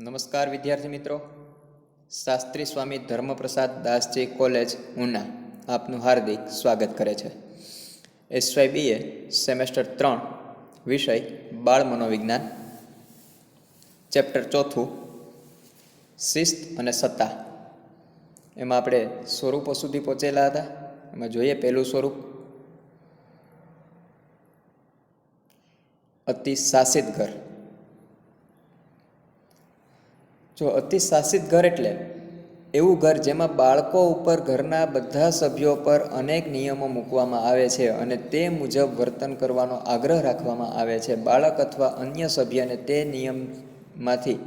નમસ્કાર વિદ્યાર્થી મિત્રો. શાસ્ત્રી સ્વામી ધર્મપ્રસાદ દાસજી કોલેજ, ઉના. આપનું હાર્દિક સ્વાગત કરે છે. એસવાયબીએ સેમેસ્ટર ત્રણ, વિષય બાળ મનોવિજ્ઞાન. ચેપ્ટર ચોથું, શિસ્ત અને સત્તા. એમાં આપણે સ્વરૂપો સુધી પહોંચેલા હતા. એમાં જોઈએ પહેલું સ્વરૂપ. અતિ શાસિત ઘર. જો અતિશાસિત ઘર એટલે એવું ઘર જેમાં બાળકો ઉપર ઘરના બધા સભ્યો પર અનેક નિયમો મૂકવામાં આવે છે અને તે મુજબ વર્તન કરવાનો આગ્રહ રાખવામાં આવે છે. બાળક અથવા અન્ય સભ્યને તે નિયમમાંથી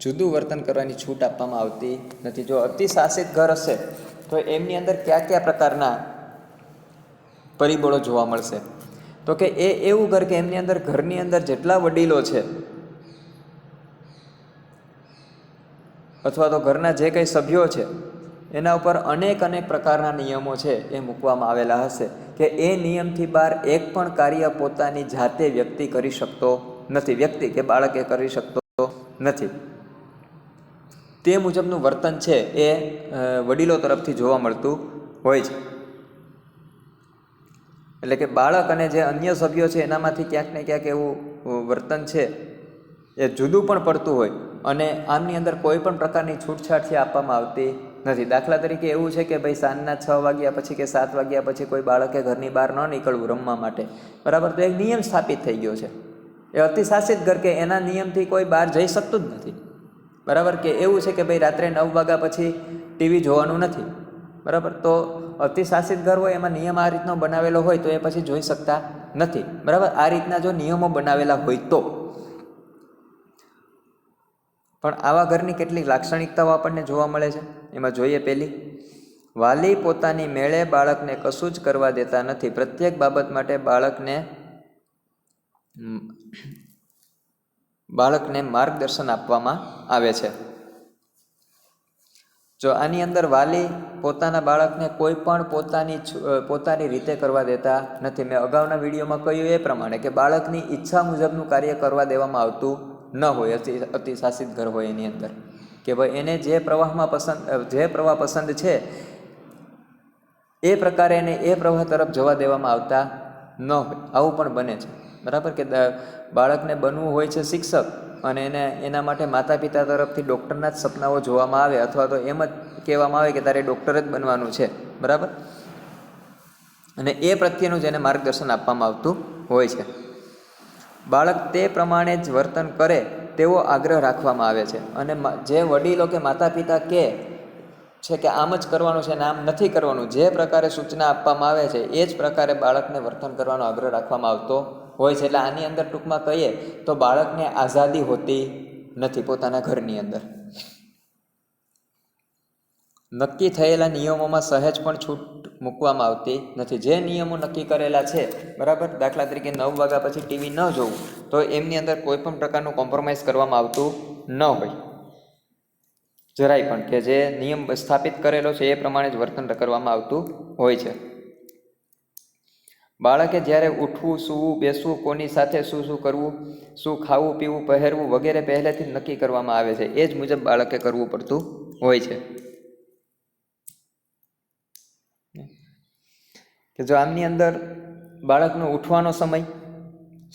જુદું વર્તન કરવાની છૂટ આપવામાં આવતી નથી. જો અતિશાસિત ઘર હશે, તો એમની અંદર કયા કયા પ્રકારના પરિબળો જોવા મળશે? તો કે એ એવું ઘર કે એમની અંદર ઘરની અંદર જેટલા વડીલો છે અથવા તો ઘરના જે કંઈ સભ્યો છે, એના ઉપર અનેક અનેક પ્રકારના નિયમો છે એ મૂકવામાં આવેલા હશે કે એ નિયમથી બહાર એક પણ કાર્ય પોતાની જાતે વ્યક્તિ કરી શકતો નથી. વ્યક્તિ કે બાળકે કરી શકતો નથી. તે મુજબનું વર્તન છે એ વડીલો તરફથી જોવા મળતું હોય છે. એટલે કે બાળક અને જે અન્ય સભ્યો છે, એનામાંથી ક્યાંક ને ક્યાંક એવું વર્તન છે એ જુદું પણ પડતું હોય. અને આમની અંદર કોઈ પણ પ્રકારની છૂટછાટ છે આપવામાં આવતી નથી. દાખલા તરીકે એવું છે કે ભાઈ સાંજના છ વાગ્યા પછી કે સાત વાગ્યા પછી કોઈ બાળકે ઘરની બહાર ન નીકળવું રમવા માટે. બરાબર? તો એક નિયમ સ્થાપિત થઈ ગયો છે. એ અતિશાસિત ઘર કે એના નિયમથી કોઈ બહાર જઈ શકતું જ નથી. બરાબર? કે એવું છે કે ભાઈ રાત્રે નવ વાગ્યા પછી ટીવી જોવાનું નથી. બરાબર? તો અતિશાસિત ઘર હોય, એમાં નિયમ આ રીતનો બનાવેલો હોય તો એ પછી જોઈ શકતા નથી. બરાબર? આ રીતના જો નિયમો બનાવેલા હોય તો. પણ આવા ઘરની કેટલીક લાક્ષણિકતાઓ આપણને જોવા મળે છે? એમાં જોઈએ પહેલી, વાલી પોતાની મેળે બાળકને કશું જ કરવા દેતા નથી. પ્રત્યેક બાબત માટે બાળકને બાળકને માર્ગદર્શન આપવામાં આવે છે. જો આની અંદર વાલી પોતાના બાળકને કોઈ પણ પોતાની પોતાની રીતે કરવા દેતા નથી. મેં અગાઉના વિડીયોમાં કહ્યું એ પ્રમાણે કે બાળકની ઈચ્છા મુજબનું કાર્ય કરવા દેવામાં આવતું ન હોય, અતિ અતિશાસિત ઘર હોય એની અંદર. કે ભાઈ એને જે પ્રવાહમાં પસંદ જે પ્રવાહ પસંદ છે, એ પ્રકારે એને એ પ્રવાહ તરફ જવા દેવામાં આવતા ન હોય. આવું પણ બને છે. બરાબર કે બાળકને બનવું હોય છે શિક્ષક અને એને, એના માટે માતા પિતા તરફથી ડૉક્ટરના જ સપનાઓ જોવામાં આવે અથવા તો એમ જ કહેવામાં આવે કે તારે ડૉક્ટર જ બનવાનું છે. બરાબર? અને એ પ્રત્યેનું જ એને માર્ગદર્શન આપવામાં આવતું હોય છે. બાળક તે પ્રમાણે જ વર્તન કરે તેવો આગ્રહ રાખવામાં આવે છે. અને જે વડીલો કે માતા પિતા કે છે કે આમ જ કરવાનું છે ને આમ નથી કરવાનું, જે પ્રકારે સૂચના આપવામાં આવે છે, એ જ પ્રકારે બાળકને વર્તન કરવાનો આગ્રહ રાખવામાં આવતો હોય છે. એટલે આની અંદર ટૂંકમાં કહીએ તો બાળકને આઝાદી હોતી નથી પોતાના ઘરની અંદર. નક્કી થયેલા નિયમોમાં સહેજ પણ છૂટ મૂકવામાં આવતી નથી. જે નિયમો નક્કી કરેલા છે, બરાબર? દાખલા તરીકે નવ વાગ્યા પછી ટીવી ન જોવું, તો એમની અંદર કોઈ પણ પ્રકારનું કોમ્પ્રોમાઇઝ કરવામાં આવતું ન હોય. જરાય પણ કે જે નિયમ સ્થાપિત કરેલો છે, એ પ્રમાણે જ વર્તન કરવામાં આવતું હોય છે. બાળકે જ્યારે ઉઠવું, સૂવું, બેસવું, કોની સાથે શું શું કરવું, શું ખાવું, પીવું, પહેરવું વગેરે પહેલેથી નક્કી કરવામાં આવે છે, એ જ મુજબ બાળકે કરવું પડતું હોય છે. કે જો આમની અંદર બાળકનો ઉઠવાનો સમય,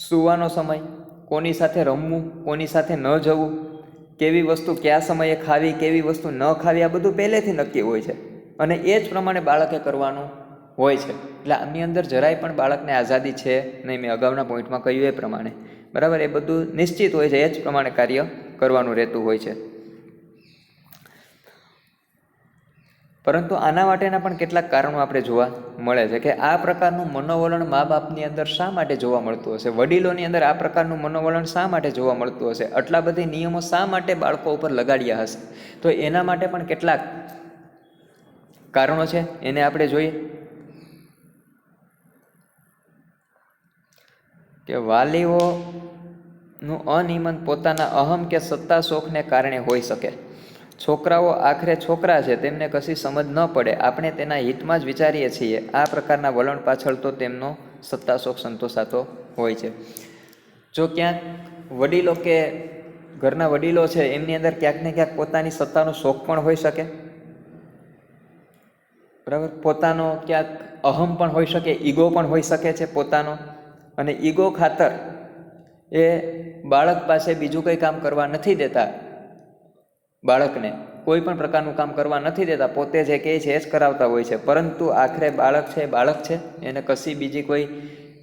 સૂવાનો સમય, કોની સાથે રમવું, કોની સાથે ન જવું, કેવી વસ્તુ કયા સમયે ખાવી, કેવી વસ્તુ ન ખાવી, આ બધું પહેલેથી નક્કી હોય છે. અને એ જ પ્રમાણે બાળકે કરવાનું હોય છે. એટલે આમની અંદર જરાય પણ બાળકને આઝાદી છે નહીં. મેં અગાઉના પોઈન્ટમાં કહ્યું એ પ્રમાણે. બરાબર? એ બધું નિશ્ચિત હોય છે. એ જ પ્રમાણે કાર્ય કરવાનું રહેતું હોય છે. પરંતુ આના માટેના પણ કેટલાક કારણો આપણે જોવા મળે છે કે આ પ્રકારનું મનોવલણ મા બાપની અંદર શા માટે જોવા મળતું હશે? વડીલોની અંદર આ પ્રકારનું મનોવલણ શા માટે જોવા મળતું હશે? આટલા બધા નિયમો શા માટે બાળકો ઉપર લગાડ્યા હશે? તો એના માટે પણ કેટલાક કારણો છે. એને આપણે જોઈએ કે વાલીઓનું અનિયમન પોતાના અહમ કે સત્તા શોખને કારણે હોઈ શકે. છોકરાઓ આખરે છોકરા છે, તેમને કશી સમજ ન પડે. આપણે તેના હિતમાં જ વિચારીએ છીએ. આ પ્રકારના વલણ પાછળ તો તેમનો સત્તા શોખ સંતોષાતો હોય છે. જો ક્યાંક વડીલો કે ઘરના વડીલો છે, એમની અંદર ક્યાંક ને ક્યાંક પોતાની સત્તાનો શોખ પણ હોઈ શકે. બરાબર? પોતાનો ક્યાંક અહમ પણ હોઈ શકે, ઈગો પણ હોઈ શકે છે પોતાનો. અને ઈગો ખાતર એ બાળક પાસે બીજું કંઈ કામ કરવા નથી દેતા. બાળકને કોઈ પણ પ્રકારનું કામ કરવા નથી દેતા, પોતે જે કહે છે એ જ કરાવતા હોય છે. પરંતુ આખરે બાળક છે બાળક છે, એને કશી બીજી કોઈ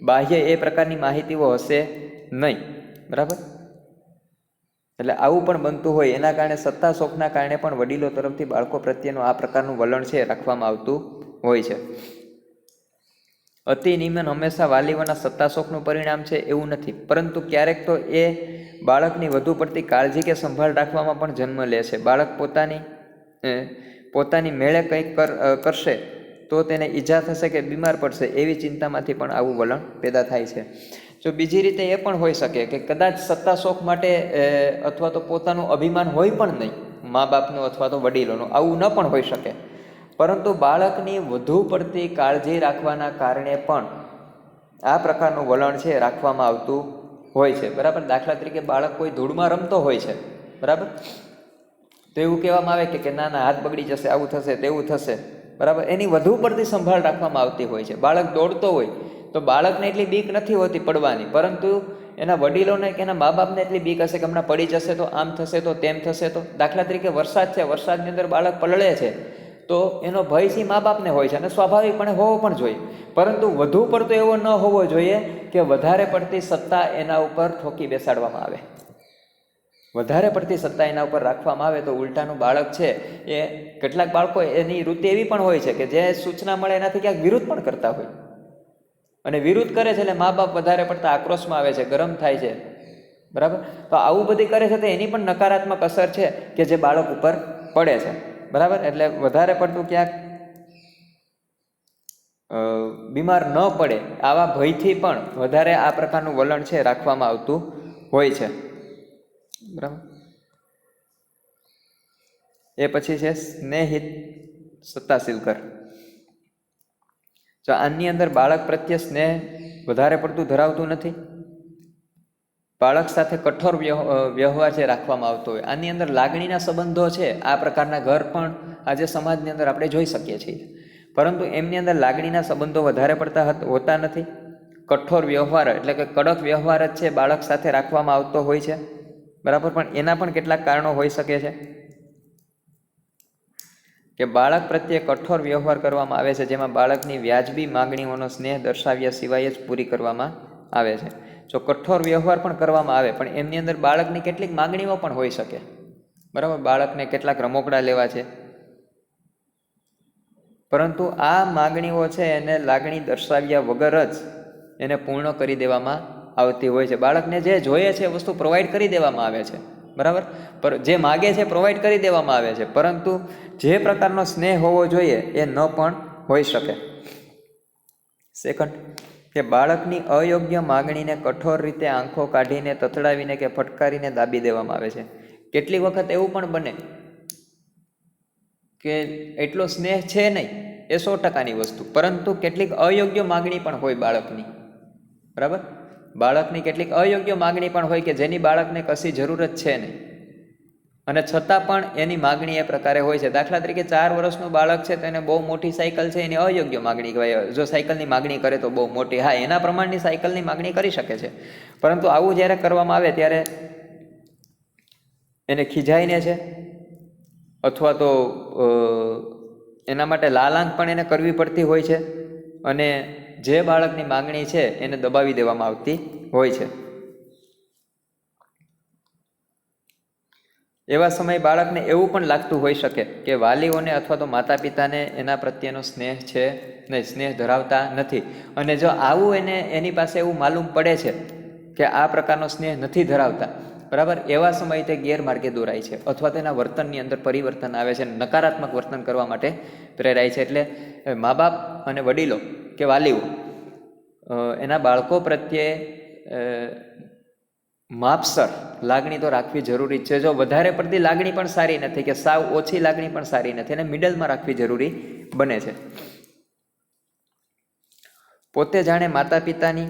બાહ્ય એ પ્રકારની માહિતીઓ હશે નહીં. બરાબર? એટલે આવું પણ બનતું હોય. એના કારણે સત્તા શોખના કારણે પણ વડીલો તરફથી બાળકો પ્રત્યેનું આ પ્રકારનું વલણ છે રાખવામાં આવતું હોય છે. અતિ નિયમન હંમેશા વાલીઓના સત્તા શોખનું પરિણામ છે એવું નથી. પરંતુ ક્યારેક તો એ બાળકની વધુ પડતી કાળજી કે સંભાળ રાખવામાં પણ જન્મ લે છે. બાળક પોતાની પોતાની મેળે કંઈક કર કરશે તો તેને ઈજા થશે કે બીમાર પડશે એવી ચિંતામાંથી પણ આવું વલણ પેદા થાય છે. જો બીજી રીતે એ પણ હોઈ શકે કે કદાચ સત્તા શોખ માટે અથવા તો પોતાનું અભિમાન હોય પણ નહીં, મા બાપનું અથવા તો વડીલોનું, આવું ન પણ હોઈ શકે. પરંતુ બાળકની વધુ પડતી કાળજી રાખવાના કારણે પણ આ પ્રકારનું વલણ છે રાખવામાં આવતું હોય છે. બરાબર? દાખલા તરીકે બાળક કોઈ ધૂળમાં રમતો હોય છે. બરાબર? તો એવું કહેવામાં આવે કે કે ના ના, હાથ બગડી જશે, આવું થશે, તેવું થશે. બરાબર? એની વધુ પડતી સંભાળ રાખવામાં આવતી હોય છે. બાળક દોડતો હોય તો બાળકને એટલી બીક નથી હોતી પડવાની. પરંતુ એના વડીલોને કે એના મા બાપને એટલી બીક હશે કે હમણાં પડી જશે તો આમ થશે તો તેમ થશે તો. દાખલા તરીકે વરસાદ છે. વરસાદની અંદર બાળક પલળે છે. તો એનો ભય સી મા બાપને હોય છે અને સ્વાભાવિકપણે હોવો પણ જોઈએ. પરંતુ વધુ પડતો એવો ન હોવો જોઈએ કે વધારે પડતી સત્તા એના ઉપર ઠોકી બેસાડવામાં આવે. વધારે પડતી સત્તા એના ઉપર રાખવામાં આવે તો ઉલટાનું બાળક છે એ, કેટલાક બાળકો એની વૃત્તિ એવી પણ હોય છે કે જે સૂચના મળે એનાથી ક્યાંક વિરુદ્ધ પણ કરતા હોય. અને વિરુદ્ધ કરે છે એટલે મા બાપ વધારે પડતા આક્રોશમાં આવે છે, ગરમ થાય છે. બરાબર? તો આવું બધી કરે છે તો એની પણ નકારાત્મક અસર છે કે જે બાળક ઉપર પડે છે. બરાબર? એટલે વધારે પડતું ક્યાંક બીમાર ન પડે આવા ભયથી પણ વધારે આ પ્રકારનું વલણ છે રાખવામાં આવતું હોય છે. બરાબર? એ પછી છે સ્નેહિત સત્તાશીલ કર જો આની અંદર બાળક પ્રત્યે સ્નેહ વધારે પડતું ધરાવતું નથી? બાળક સાથે કઠોર વ્યવ- વ્યવહાર છે રાખવામાં આવતો હોય, આની અંદર લાગણીના સંબંધો છે, આ પ્રકારના ઘર પણ આજે સમાજની અંદર આપણે જોઈ શકીએ છીએ. પરંતુ એમની અંદર લાગણીના સંબંધો વધારે પડતા હોતા નથી. કઠોર વ્યવહાર એટલે કે કડક વ્યવહાર જ છે બાળક સાથે રાખવામાં આવતો હોય છે. બરાબર? પણ એના પણ કેટલાક કારણો હોઈ શકે છે. કે બાળક પ્રત્યે કઠોર વ્યવહાર કરવામાં આવે છે, જેમાં બાળકની વ્યાજબી માંગણીઓનો સ્નેહ દર્શાવ્યા સિવાય જ પૂરી કરવામાં આવે છે. જો કઠોર વ્યવહાર પણ કરવામાં આવે, પણ એમની અંદર બાળકની કેટલીક માંગણીઓ પણ હોઈ શકે. બરાબર? બાળકને કેટલાક રમકડા લેવા છે. પરંતુ આ માગણીઓ છે એને લાગણી દર્શાવ્યા વગર જ એને પૂર્ણ કરી દેવામાં આવતી હોય છે. બાળકને જે જોઈએ છે વસ્તુ પ્રોવાઈડ કરી દેવામાં આવે છે. બરાબર? પર જે માગે છે પ્રોવાઈડ કરી દેવામાં આવે છે. પરંતુ જે પ્રકારનો સ્નેહ હોવો જોઈએ એ ન પણ હોઈ શકે. સેકન્ડ કે બાળકની અયોગ્ય માગણીને કઠોર રીતે આંખો કાઢીને તતડાવીને કે ફટકારીને દાબી દેવામાં આવે છે. કેટલી વખત એવું પણ બને કે એટલો સ્નેહ છે નહીં, એ સો ટકાની વસ્તુ. પરંતુ કેટલીક અયોગ્ય માગણી પણ હોય બાળકની. બરાબર? બાળકની કેટલીક અયોગ્ય માગણી પણ હોય કે જેની બાળકને કશી જરૂરત છે નહીં. અને છતાં પણ એની માગણી એ પ્રકારે હોય છે. દાખલા તરીકે ચાર વર્ષનું બાળક છે તો એને બહુ મોટી સાયકલ છે, એની અયોગ્ય માગણી કહેવાય. જો સાયકલની માગણી કરે તો બહુ મોટી. હા, એના પ્રમાણની સાયકલની માગણી કરી શકે છે. પરંતુ આવું જ્યારે કરવામાં આવે ત્યારે એને ખીજાઈને છે અથવા તો એના માટે લાલાંક પણ એને કરવી પડતી હોય છે અને જે બાળકની માગણી છે એને દબાવી દેવામાં આવતી હોય છે. એવા સમયે બાળકને એવું પણ લાગતું હોઈ શકે કે વાલીઓને અથવા તો માતા પિતાને એના પ્રત્યેનો સ્નેહ છે ને સ્નેહ ધરાવતા નથી. અને જો આવું એને એની પાસે એવું માલુમ પડે છે કે આ પ્રકારનો સ્નેહ નથી ધરાવતા, બરાબર, એવા સમયે તે ગેરમાર્ગે દોરાય છે અથવા તેના વર્તનની અંદર પરિવર્તન આવે છે નકારાત્મક વર્તન કરવા માટે પ્રેરાય છે. એટલે મા બાપ અને વડીલો કે વાલીઓ એના બાળકો પ્રત્યે માપસર લાગણી તો રાખવી જરૂરી છે. જો વધારે પડતી લાગણી પણ સારી નથી કે સાવ ઓછી લાગણી પણ સારી નથી અને મિડલમાં રાખવી જરૂરી બને છે. પોતે જાણે માતા પિતાની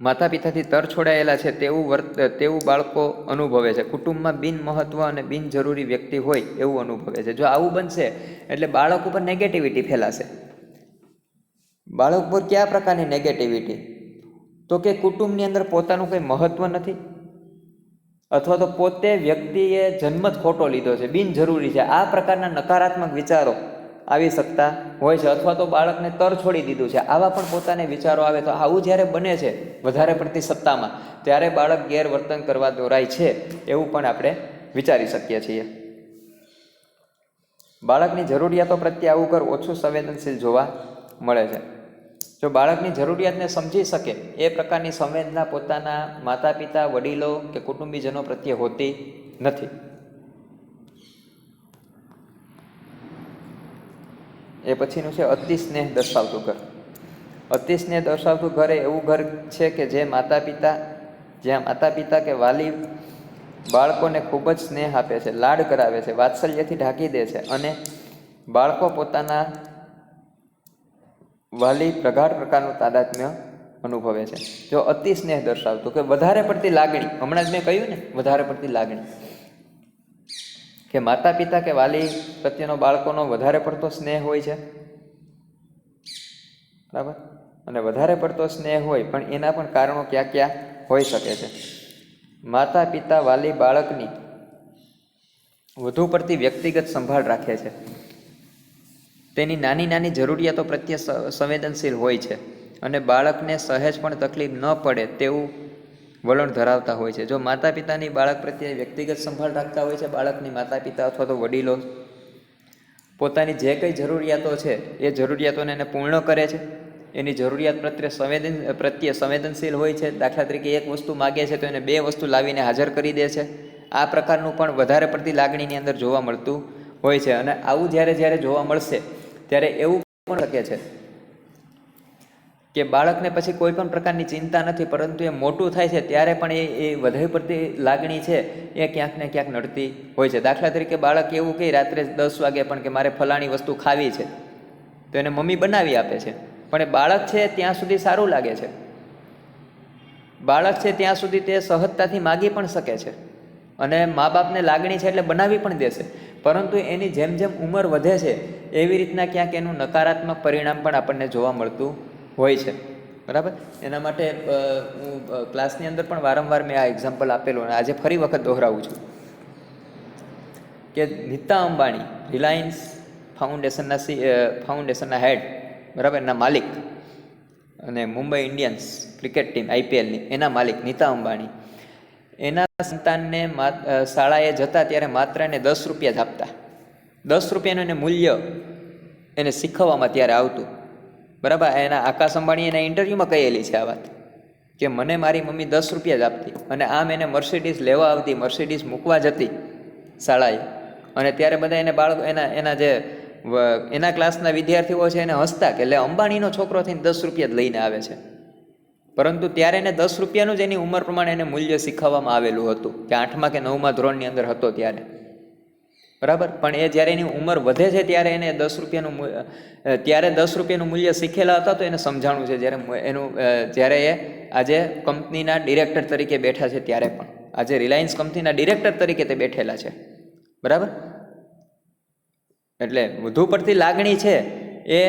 માતા પિતાથી તર છોડાયેલા છે તેવું વર્ત, તેવું બાળકો અનુભવે છે. કુટુંબમાં બિન મહત્વ અને બિનજરૂરી વ્યક્તિ હોય એવું અનુભવે છે. જો આવું બનશે એટલે બાળક ઉપર નેગેટિવિટી ફેલાશે. બાળક ઉપર કયા પ્રકારની નેગેટિવિટી તો કે કુટુંબની અંદર પોતાનું કંઈ મહત્વ નથી? અથવા તો પોતે વ્યક્તિએ જન્મ જ ખોટો લીધો છે, બિનજરૂરી છે. આ પ્રકારના નકારાત્મક વિચારો આવી શકતા હોય છે, અથવા તો બાળકને તર છોડી દીધું છે. આવા પણ પોતાને વિચારો આવે તો આવું જ્યારે બને છે, વધારે પડતી સત્તામાં, ત્યારે બાળક ગેરવર્તન કરવા દોરાય છે, એવું પણ આપણે વિચારી શકીએ છીએ. બાળકની જરૂરિયાતો પ્રત્યે આવું કર ઓછું સંવેદનશીલ જોવા મળે છે. જો બાળકની જરૂરિયાતને સમજી શકે, એ પ્રકારની સંવેદના પોતાના માતા પિતા વડીલો કે કુટુંબીજનો પ્રત્યે હોતી નથી. એ પછીનું છે, અતિ સ્નેહ દર્શાવતું ઘર. અતિ સ્નેહ દર્શાવતું ઘર એ એવું ઘર છે કે જે માતા પિતા જ્યાં માતા પિતા કે વાલી બાળકોને ખૂબ જ સ્નેહ આપે છે, લાડ કરાવે છે, વાત્સલ્યથી ઢાંકી દે છે અને બાળકો પોતાના વાલી પ્રગાઢ પ્રકારનું તાદાત્મ્ય અનુભવે છે. જો અતિ સ્નેહ દર્શાવતું કે વધારે પડતી લાગણી, હમણાં જ મેં કહ્યું ને, વધારે પડતી લાગણી. કે માતા પિતા કે વાલી પ્રત્યેનો બાળકોનો વધારે પડતો સ્નેહ હોય છે? બરાબર? અને વધારે પડતો સ્નેહ હોય, પણ એના પણ કારણો ક્યાં ક્યાં હોઈ શકે છે? માતા પિતા વાલી બાળકની વધુ પડતી વ્યક્તિગત સંભાળ રાખે છે. તેની નાની નાની જરૂરિયાતો પ્રત્યે સંવેદનશીલ હોય છે અને બાળકને સહેજ પણ તકલીફ ન પડે તેવું વલણ ધરાવતા હોય છે. જો માતા પિતાની બાળક પ્રત્યે વ્યક્તિગત સંભાળ રાખતા હોય છે, બાળકની માતા પિતા અથવા તો વડીલો પોતાની જે કંઈ જરૂરિયાતો છે, એ જરૂરિયાતોને એને પૂર્ણ કરે છે. એની જરૂરિયાત પ્રત્યે સંવેદન, પ્રત્યે સંવેદનશીલ હોય છે. દાખલા તરીકે એક વસ્તુ માગે છે તો એને બે વસ્તુ લાવીને હાજર કરી દે છે. આ પ્રકારનું પણ વધારે પડતી લાગણીની અંદર જોવા મળતું હોય છે અને આવું જ્યારે જ્યારે જોવા મળશે ત્યારે એવું પણ શકે છે? કે બાળકને પછી કોઈ પણ પ્રકારની ચિંતા નથી, પરંતુ એ મોટું થાય છે, ત્યારે પણ એ એ વધારે પડતી લાગણી છે, એ ક્યાંક ને ક્યાંક નડતી હોય છે. દાખલા તરીકે બાળક એવું કહે, રાત્રે દસ વાગે પણ કે મારે ફલાણી વસ્તુ ખાવી છે. તો એને મમ્મી બનાવી આપે છે. પણ એ બાળક છે, ત્યાં સુધી સારું લાગે છે. બાળક છે, ત્યાં સુધી તે સહજતાથી માગી પણ શકે છે. અને મા બાપને લાગણી છે એટલે બનાવી પણ દેશે. પરંતુ એની જેમ જેમ ઉંમર વધે છે, એવી રીતના ક્યાંક એનું નકારાત્મક પરિણામ પણ આપણને જોવા મળતું હોય છે. બરાબર? એના માટે હું ક્લાસની અંદર પણ વારંવાર મેં આ એક્ઝામ્પલ આપેલું અને આજે ફરી વખત દોહરાવું છું. કે નીતા અંબાણી, રિલાયન્સ ફાઉન્ડેશનના સી ફાઉન્ડેશનના હેડ, બરાબર? એના માલિક અને મુંબઈ ઇન્ડિયન્સ ક્રિકેટ ટીમ આઈપીએલની એના માલિક નીતા અંબાણી. એના સંતાનને શાળાએ જતા ત્યારે માત્ર એને દસ રૂપિયા જ આપતા. દસ રૂપિયાનું એને મૂલ્ય એને શીખવવામાં ત્યારે આવતું. બરાબર? એના આકાશ અંબાણી એના ઇન્ટરવ્યૂમાં કહેલી છે આ વાત. કે મને મારી મમ્મી દસ રૂપિયા જ આપતી. અને આમ એને મર્સિડીઝ લેવા આવતી મર્સિડીઝ મૂકવા જતી શાળાએ. અને ત્યારે બધા એને બાળકો, એના એના જે એના ક્લાસના વિદ્યાર્થીઓ છે એને હસતા કે લે અંબાણીનો છોકરો થઈને દસ રૂપિયા જ લઈને આવે છે. પરંતુ ત્યારે એને દસ રૂપિયાનું જ એની ઉંમર પ્રમાણે એને મૂલ્ય શીખવવામાં આવેલું હતું, કે આઠમા કે નવમા ધોરણની અંદર હતો ત્યારે. બરાબર? પણ એ જ્યારે એની ઉંમર વધે છે ત્યારે એને દસ રૂપિયાનું ત્યારે દસ રૂપિયાનું મૂલ્ય શીખેલા હતા તો એને સમજાણું છે જ્યારે એનું જ્યારે એ આજે કંપનીના ડિરેક્ટર તરીકે બેઠા છે ત્યારે પણ. આજે રિલાયન્સ કંપનીના ડિરેક્ટર તરીકે તે બેઠેલા છે. બરાબર? એટલે વધુ પડતી લાગણી છે એ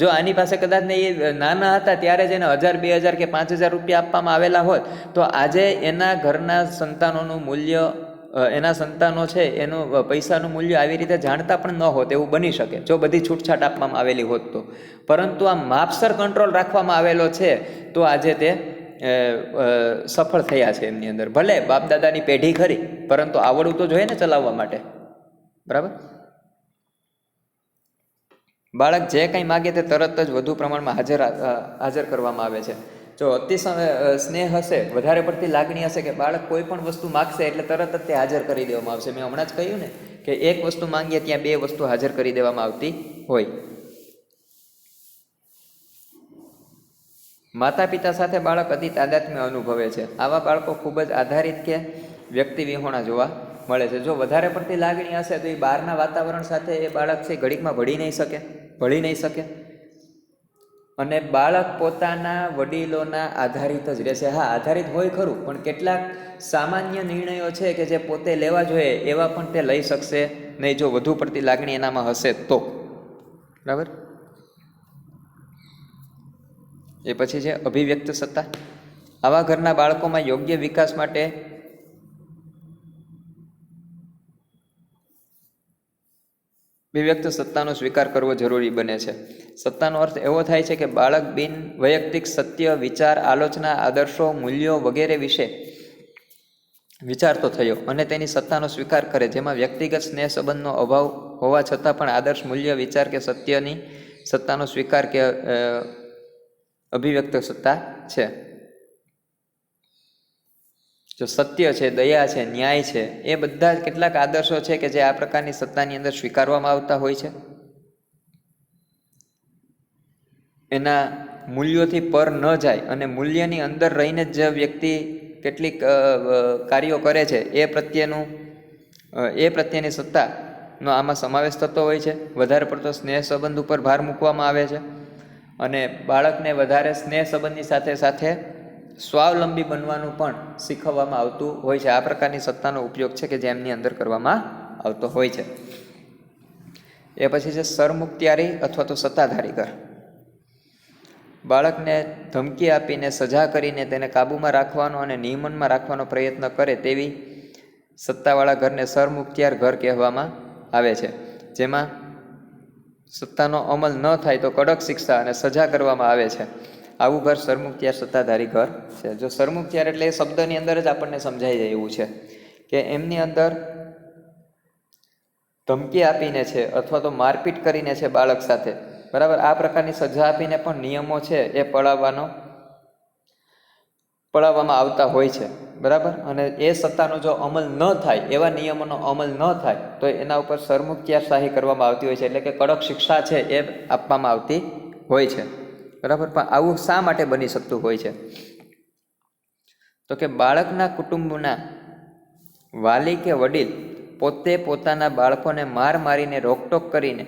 જો આની પાસે કદાચ ને એ નાના હતા ત્યારે જ એને હજાર, બે હજાર કે પાંચ હજાર રૂપિયા આપવામાં આવેલા હોત, તો આજે એના ઘરના સંતાનોનું મૂલ્ય એના સંતાનો છે એનું પૈસાનું મૂલ્ય આવી રીતે જાણતા પણ ન હોત, એવું બની શકે, જો બધી છૂટછાટ આપવામાં આવેલી હોત તો. પરંતુ આ માપસર કંટ્રોલ રાખવામાં આવેલો છે, તો આજે તે સફળ થયા છે એમની અંદર. ભલે બાપદાદાની પેઢી ખરી, પરંતુ આવડવું તો જોઈએ ને ચલાવવા માટે. બરાબર? બાળક જે કંઈ માગે તે તરત જ વધુ પ્રમાણમાં હાજર હાજર કરવામાં આવે છે. જો અતિ સ્નેહ હશે, વધારે પડતી લાગણી હશે કે બાળક કોઈ પણ વસ્તુ માગશે એટલે તરત જ તે હાજર કરી દેવામાં આવશે. મેં હમણાં જ કહ્યું ને કે એક વસ્તુ માંગીએ ત્યાં બે વસ્તુ હાજર કરી દેવામાં આવતી હોય. માતા પિતા સાથે બાળક અતિ તાદાત્મ્ય અનુભવે છે. આવા બાળકો ખૂબ જ આધારિત કે વ્યક્તિ વિહોણા જોવા મળે છે. જો વધારે પડતી લાગણી હશે તો એ બહારના વાતાવરણ સાથે એ બાળક છે ઘડીકમાં ભળી નહીં શકે. ભળી નહીં શકે. અને બાળક પોતાના વડીલોના આધારિત જ રહેશે. હા, આધારિત હોય ખરું, પણ કેટલાક સામાન્ય નિર્ણયો છે કે જે પોતે લેવા જોઈએ, એવા પણ તે લઈ શકશે, નહીં જો વધુ પડતી લાગણી એનામાં હશે તો. બરાબર? એ પછી છે અભિવ્યક્ત સત્તા. આવા ઘરના બાળકોમાં યોગ્ય વિકાસ માટે અભિવ્યક્ત સત્તાનો સ્વીકાર કરવો જરૂરી બને છે. સત્તાનો અર્થ એવો થાય છે કે બાળક બિન વૈયક્તિક સત્ય, વિચાર, આલોચના, આદર્શો, મૂલ્યો વગેરે વિશે વિચારતો થયો અને તેની સત્તાનો સ્વીકાર કરે, જેમાં વ્યક્તિગત સ્નેહ સંબંધનો અભાવ હોવા છતાં પણ આદર્શ મૂલ્ય, વિચાર કે સત્યની સત્તાનો સ્વીકાર કે અભિવ્યક્ત સત્તા છે. જો સત્ય છે, દયા છે, ન્યાય છે, એ બધા જ કેટલાક આદર્શો છે કે જે આ પ્રકારની સત્તાની અંદર સ્વીકારવામાં આવતા હોય છે? એના મૂલ્યોથી પર ન જાય અને મૂલ્યની અંદર રહીને જ વ્યક્તિ કેટલીક કાર્યો કરે છે, એ પ્રત્યેનું એ પ્રત્યેની સત્તાનો આમાં સમાવેશ થતો હોય છે. વધારે પડતો સ્નેહ સંબંધ ઉપર ભાર મૂકવામાં આવે છે. અને બાળકને વધારે સ્નેહ સંબંધની સાથે સાથે સ્વાવલંબી બનવાનું પણ શીખવવામાં આવતું હોય છે. આ પ્રકારની સત્તાનો ઉપયોગ છે કે જે એમની અંદર કરવામાં આવતો હોય છે. એ પછી છે સરમુક્તિયારી અથવા તો સત્તાધારી ઘર બાળકને ધમકી આપીને, સજા કરીને તેને કાબૂમાં રાખવાનો અને નિયમનમાં રાખવાનો પ્રયત્ન કરે તેવી સત્તાવાળા ઘરને સરમુખત્યાર ઘર કહેવામાં આવે છે. જેમાં સત્તાનો અમલ ન થાય તો કડક શિક્ષા અને સજા કરવામાં આવે છે. આવું ઘર સરમુખત્યાર સત્તાધારી ઘર છે. જો સરમુખત્યાર એટલે એ શબ્દની અંદર જ આપણને સમજાઈ જાય એવું છે કે એમની અંદર ધમકી આપીને છે અથવા તો મારપીટ કરીને છે બાળક સાથે. બરાબર? આ પ્રકારની સજા આપીને પણ નિયમો છે એ પડાવવાનો, પડાવવામાં આવતા હોય છે. બરાબર? અને એ સત્તાનો જો અમલ ન થાય, એવા નિયમોનો અમલ ન થાય, તો એના ઉપર સરમુખત્યાર શાહી કરવામાં આવતી હોય છે. એટલે કે કડક શિક્ષા છે એ આપવામાં આવતી હોય છે. બરાબર? પણ આવું શા માટે બની શકતું હોય છે? તો કે બાળકના કુટુંબના વાલી કે વડીલ પોતે પોતાના બાળકોને માર મારીને રોકટોક કરીને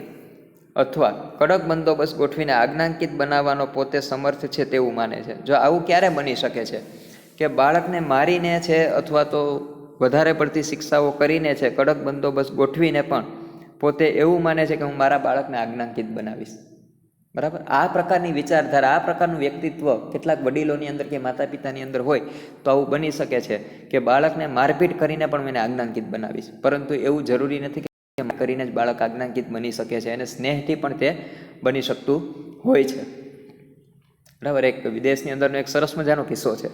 અથવા કડક બંદોબસ્ત ગોઠવીને આજ્ઞાંકિત બનાવવાનો પોતે સમર્થ છે તેવું માને છે. જો આવું ક્યારે બની શકે છે? કે બાળકને મારીને છે અથવા તો વધારે પડતી શિક્ષાઓ કરીને છે, કડક બંદોબસ્ત ગોઠવીને પણ પોતે એવું માને છે કે હું મારા બાળકને આજ્ઞાંકિત બનાવીશ? બરાબર? આ પ્રકારની વિચારધારા, આ પ્રકારનું વ્યક્તિત્વ કેટલાક વડીલોની અંદર કે માતા પિતાની અંદર હોય તો આવું બની શકે છે કે બાળકને મારપીટ કરીને પણ મને આજ્ઞાંકિત બનાવીશ. પરંતુ એવું જરૂરી નથી કે કરીને જ બાળક આજ્ઞાંકિત બની શકે છે અને સ્નેહથી પણ તે બની શકતું હોય છે. બરાબર? એક વિદેશની અંદરનો એક સરસ મજાનો કિસ્સો છે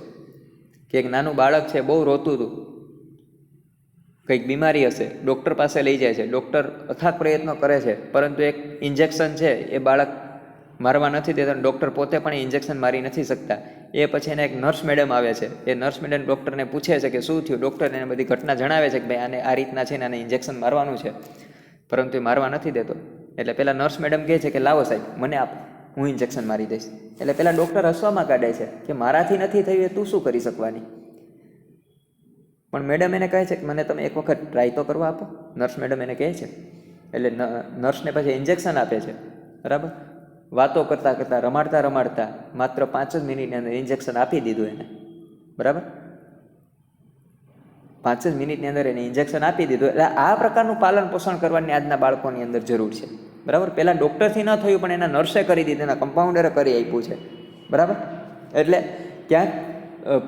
કે એક નાનું બાળક છે, બહુ રોતું હતું. કંઈક બીમારી હશે, ડૉક્ટર પાસે લઈ જાય છે. ડૉક્ટર અથાગ પ્રયત્નો કરે છે, પરંતુ એક ઇન્જેક્શન છે, એ બાળક મારવા નથી દેતા ડૉક્ટર પોતે પણ ઇન્જેક્શન મારી નથી શકતા. એ પછી એને એક નર્સ મેડમ આવે છે. એ નર્સ મેડમ ડૉક્ટરને પૂછે છે કે શું થયું? ડૉક્ટર એને બધી ઘટના જણાવે છે કે ભાઈ આને આ રીતના છે ને આને ઇન્જેક્શન મારવાનું છે. પરંતુ એ મારવા નથી દેતો. એટલે પહેલાં નર્સ મેડમ કહે છે કે લાવો સાહેબ, મને આપ, હું ઇન્જેક્શન મારી દઈશ. એટલે પહેલાં ડૉક્ટર હસવામાં કાઢે છે કે મારાથી નથી થયું એ તું શું કરી શકવાની? પણ મેડમ એને કહે છે કે મને તમે એક વખત ટ્રાય તો કરવા આપો. નર્સ મેડમ એને કહે છે. એટલે નર્સને પછી ઇન્જેક્શન આપે છે. બરાબર? વાતો કરતાં કરતાં, રમાડતા રમાડતા માત્ર પાંચ જ મિનિટની અંદર ઇન્જેક્શન આપી દીધું એને. બરાબર? પાંચ જ મિનિટની અંદર એને ઇન્જેક્શન આપી દીધું. એટલે આ પ્રકારનું પાલન પોષણ કરવાની આજના બાળકોની અંદર જરૂર છે. બરાબર? પહેલાં ડૉક્ટરથી ન થયું, પણ એના નર્સે કરી દીધું, એના કમ્પાઉન્ડરે કરી આપ્યું છે. બરાબર? એટલે ક્યાંક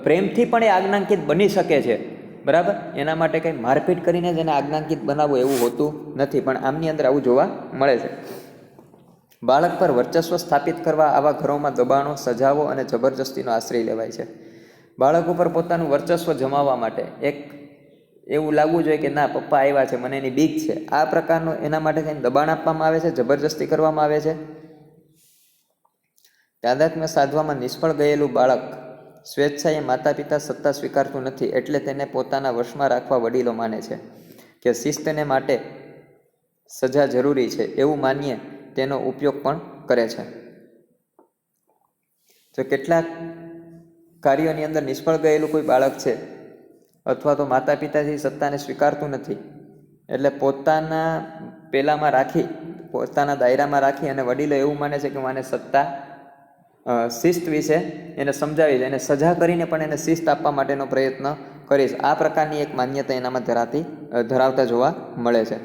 પ્રેમથી પણ એ આજ્ઞાંકિત બની શકે છે. બરાબર? એના માટે કંઈ મારપીટ કરીને જ એને આજ્ઞાંકિત બનાવવું એવું હોતું નથી, પણ આમની અંદર આવું જોવા મળે છે. બાળક પર વર્ચસ્વ સ્થાપિત કરવા આવા ઘરોમાં દબાણો સજાઓ અને જબરજસ્તીનો આશ્રય લેવાય છે. બાળક ઉપર પોતાનું વર્ચસ્વ જમાવવા માટે એક એવું લાગવું જોઈએ કે ના, પપ્પા આવ્યા છે, મને એની બીક છે. આ પ્રકારનું એના માટે કંઈ દબાણ આપવામાં આવે છે, જબરજસ્તી કરવામાં આવે છે? તાદાત્મ્ય સાધવામાં નિષ્ફળ ગયેલું બાળક સ્વેચ્છાએ માતા પિતા સત્તા સ્વીકારતું નથી એટલે તેને પોતાના વશમાં રાખવા વડીલો માને છે કે શિસ્તને માટે સજા જરૂરી છે. એવું માનીએ તેનો ઉપયોગ પણ કરે છે. જો કેટલાક કાર્યોની અંદર નિષ્ફળ ગયેલું કોઈ બાળક છે અથવા તો માતા પિતાથી સત્તાને સ્વીકારતું નથી, એટલે પોતાના પેલામાં રાખી, પોતાના દાયરામાં રાખી અને વડીલો એવું માને છે કે માને સત્તા શિસ્ત વિશે એને સમજાવીશ, એને સજા કરીને પણ એને શિસ્ત આપવા માટેનો પ્રયત્ન કરીશ. આ પ્રકારની એક માન્યતા એનામાં ધરાતી ધરાવતા જોવા મળે છે.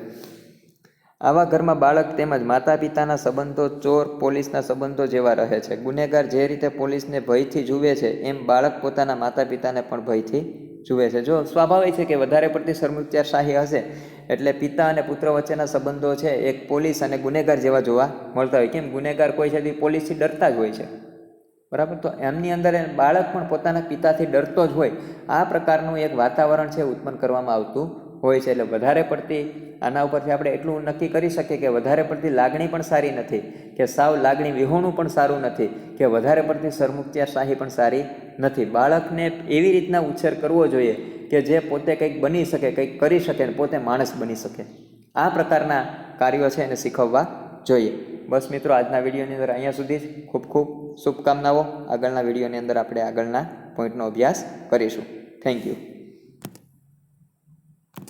આવા ઘરમાં બાળક તેમજ માતા પિતાના સંબંધો ચોર પોલીસના સંબંધો જેવા રહે છે. ગુનેગાર જે રીતે પોલીસને ભયથી જુએ છે, એમ બાળક પોતાના માતા પિતાને પણ ભયથી જુએ છે. જો સ્વાભાવિક છે કે વધારે પડતી સરમુખત્યારશાહી હશે, એટલે પિતા અને પુત્ર વચ્ચેના સંબંધો છે, એક પોલીસ અને ગુનેગાર જેવા જોવા મળતા હોય. કેમ? ગુનેગાર કોઈ છે તે પોલીસથી ડરતા જ હોય છે. બરાબર? તો એમની અંદર બાળક પણ પોતાના પિતાથી ડરતો જ હોય. આ પ્રકારનું એક વાતાવરણ છે ઉત્પન્ન કરવામાં આવતું હોય છે, એટલે વધારે પડતી આના ઉપરથી આપણે એટલું નક્કી કરી શકીએ કે વધારે પડતી લાગણી પણ સારી નથી, કે સાવ લાગણી વિહોણું પણ સારું નથી, કે વધારે પડતી સરમુખત્યારશાહી પણ સારી નથી. બાળકને એવી રીતના ઉછેર કરવો જોઈએ કે જે પોતે કંઈક બની શકે, કંઈક કરી શકે અને પોતે માણસ બની શકે. આ પ્રકારના કાર્યો છે એને શીખવવા જોઈએ. બસ મિત્રો, આજના વિડીયોની અંદર અહીંયા સુધી જ. ખૂબ ખૂબ શુભકામનાઓ. આગળના વિડીયોની અંદર આપણે આગળના પોઈન્ટનો અભ્યાસ કરીશું. Thank you.